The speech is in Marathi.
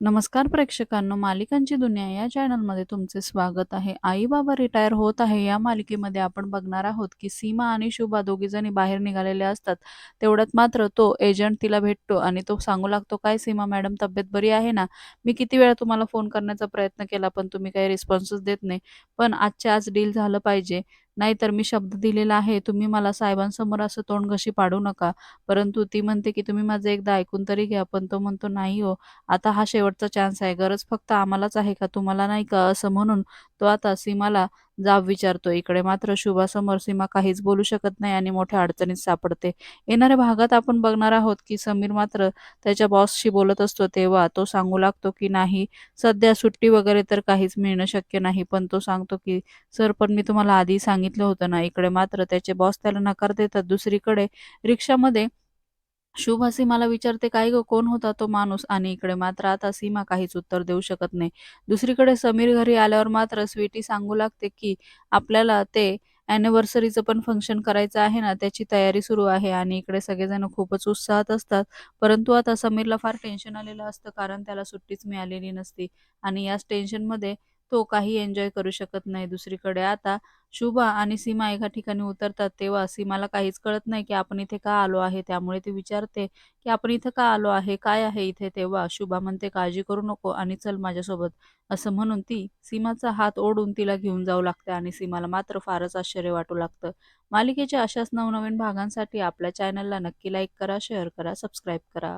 नमस्कार प्रेक्षकांनो, मालिकांची दुनिया या चॅनलमध्ये तुमचे स्वागत आहे. आई-बाबा रिटायर होत आहे या मालिकेमध्ये आपण बघणार आहोत की सीमा आणि शुभा दोघीजणी बाहेर निघालेल्या असतात. तेवढ्यात मात्र तो एजंट तिला भेटतो आणि तो सांगू लागतो, "काय सीमा मॅडम तब्येत बरी आहे ना? मी किती वेळा तुम्हाला फोन करण्याचा प्रयत्न केला पण तुम्ही काही रिस्पॉन्सच देत नाही. पण आजच्या आज डील झालं पाहिजे. नाहीतर मी शब्द दिलेला आहे, तुम्ही मला साहेबांसमोर असं तोंडघशी पाडू नका." परंतु ती म्हणते की "तुम्ही माझं एकदा ऐकून तरी घ्या." पण तो म्हणतो, "नाही हो, आता हा शेवटचा चान्स आहे. गरज फक्त आम्हालाच आहे का? तुम्हाला नाही का?" असं म्हणून तो आता सीमाला जाब विचारतो. इकडे मात्र शुभासमोर सीमा काहीच बोलू शकत नाही आणि मोठ्या अडचणीत सापडते. येणाऱ्या भागात आपण बघणार आहोत की समीर मात्र त्याच्या बॉसशी बोलत असतो तेव्हा तो सांगू लागतो की "नाही, सध्या सुट्टी वगैरे तर काहीच मिळणं शक्य नाही." पण तो सांगतो की "सर, पण मी तुम्हाला आधी सांगितलं होतं ना." इकडे मात्र त्याचे बॉस त्याला नकार देतात. दुसरीकडे रिक्षामध्ये शुभासी मला विचारते, "काय गं, कोण होता तो माणूस?" आणि इकडे मात्र आता सीमा काहीच उत्तर देऊ शकत नाही. दुसरीकडे समीर घरी आल्यावर मात्र स्वीटी सांगू लागते की आपल्याला ते अॅनिव्हर्सरीचं पण फंक्शन करायचं आहे ना, त्याची तयारी सुरू आहे आणि इकडे सगळेजण खूपच उत्साहात असतात. परंतु आता समीरला फार टेन्शन आलेलं असतं कारण त्याला सुट्टीच मिळालेली नसती आणि याच टेन्शनमध्ये तो काही एन्जॉय करू शकत नाही. दुसरीकडे आता शुभा आणि सीमा एका ठिकाणी उतरतात तेव्हा सीमाला काहीच कळत नाही की आपण इथे का आलो आहे. त्यामुळे ती विचारते की "आपण इथं का आलो आहे? काय आहे इथे?" तेव्हा शुभा म्हणते, "काळजी करू नको आणि चल माझ्यासोबत." असं म्हणून ती सीमाचा हात ओढून तिला घेऊन जाऊ लागते आणि सीमाला मात्र फारच आश्चर्य वाटू लागतं. मालिकेच्या अशाच नवनवीन भागांसाठी आपल्या चॅनलला नक्की लाईक करा, शेअर करा, सबस्क्राईब करा.